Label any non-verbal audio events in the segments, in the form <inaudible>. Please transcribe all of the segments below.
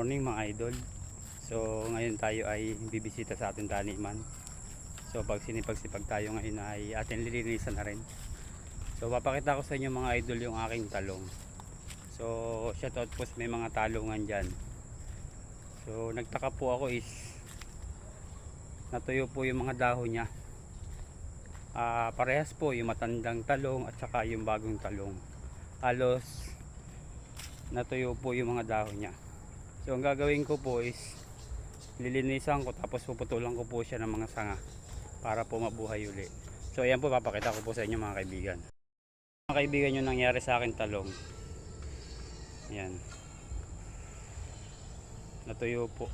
morning mga idol. So ngayon tayo ay bibisita sa ating taniman. So pag sinipag-sipag tayo ngayon ay atin lilinisan na rin. So papakita ko sa inyo mga idol yung aking talong. So shoutout po sa may mga talungan dyan. So nagtaka po ako is natuyo po yung mga dahon niya. Ah, parehas po yung matandang talong at saka yung bagong talong. Halos natuyo po yung mga dahon niya. So ang gagawin ko po is lilinisan ko tapos puputulan ko po siya ng mga sanga para po mabuhay uli. So ayan po papakita ko po sa inyo mga kaibigan. Mga kaibigan yung nangyari sa akin talong. Yan. Natuyo po.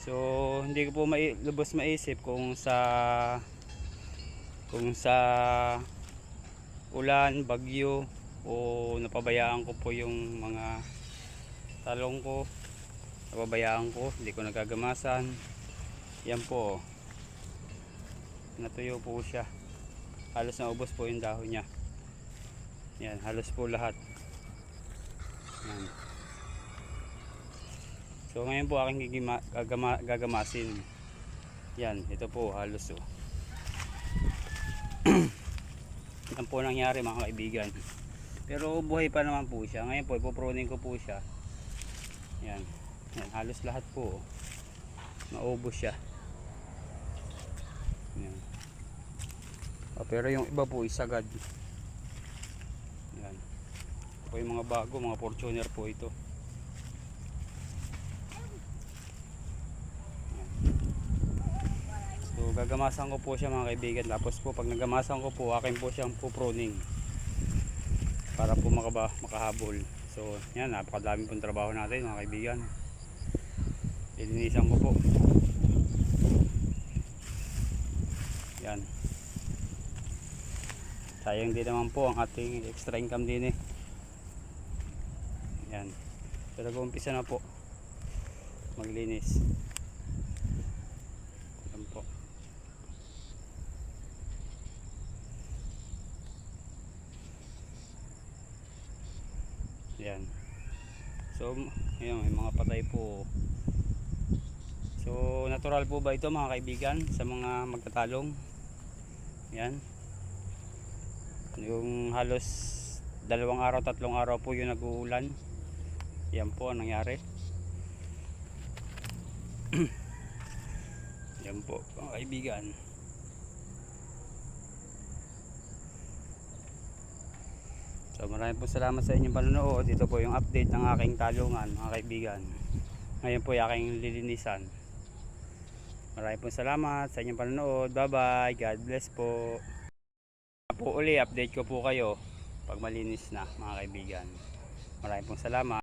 So hindi ko po mai lubos maisip kung sa kung sa ulan, bagyo o napabayaan ko po yung mga talong ko. Napabayaan ko hindi ko nagagamasan. Yan po. Natuyo po siya. Halos naubos po yung dahon niya. Yan halos po lahat. Yan. So ngayon po aking gigima, gagama, gagamasin. Yan ito po halos oh. <clears throat> yan po nangyari mga kaibigan. Pero buhay pa naman po siya. Ngayon po ipoproning ko po siya yan. Yan, halos lahat po. oh. Naubos siya. Yan. Oh, pero yung iba po isagad. Yan. Ito po yung mga bago, mga Fortuner po ito. So gagamasan ko po siya mga kaibigan. Tapos po pag nagamasan ko po, akin po siyang puproning. Para po makaba, makahabol. So, yan, napakadami pong trabaho natin mga kaibigan. Ilinisan ko po. Yan. Sayang din naman po ang ating extra income din eh. Yan. Pero umpisa na po. Maglinis. Yan po. Yan. So, ayun, may mga patay po. So, natural po ba ito mga kaibigan sa mga magtatalong? Yan. Yung halos dalawang araw, tatlong araw po yung nag-uulan. Yan po ang nangyari. <clears throat> Yan po mga kaibigan. So maraming po salamat sa inyong panonood. Ito po yung update ng aking talungan mga kaibigan. Ngayon po yung aking lilinisan. Maraming po salamat sa inyong panonood. Bye bye. God bless po. Po uli update ko po kayo pag malinis na mga kaibigan. Maraming po salamat.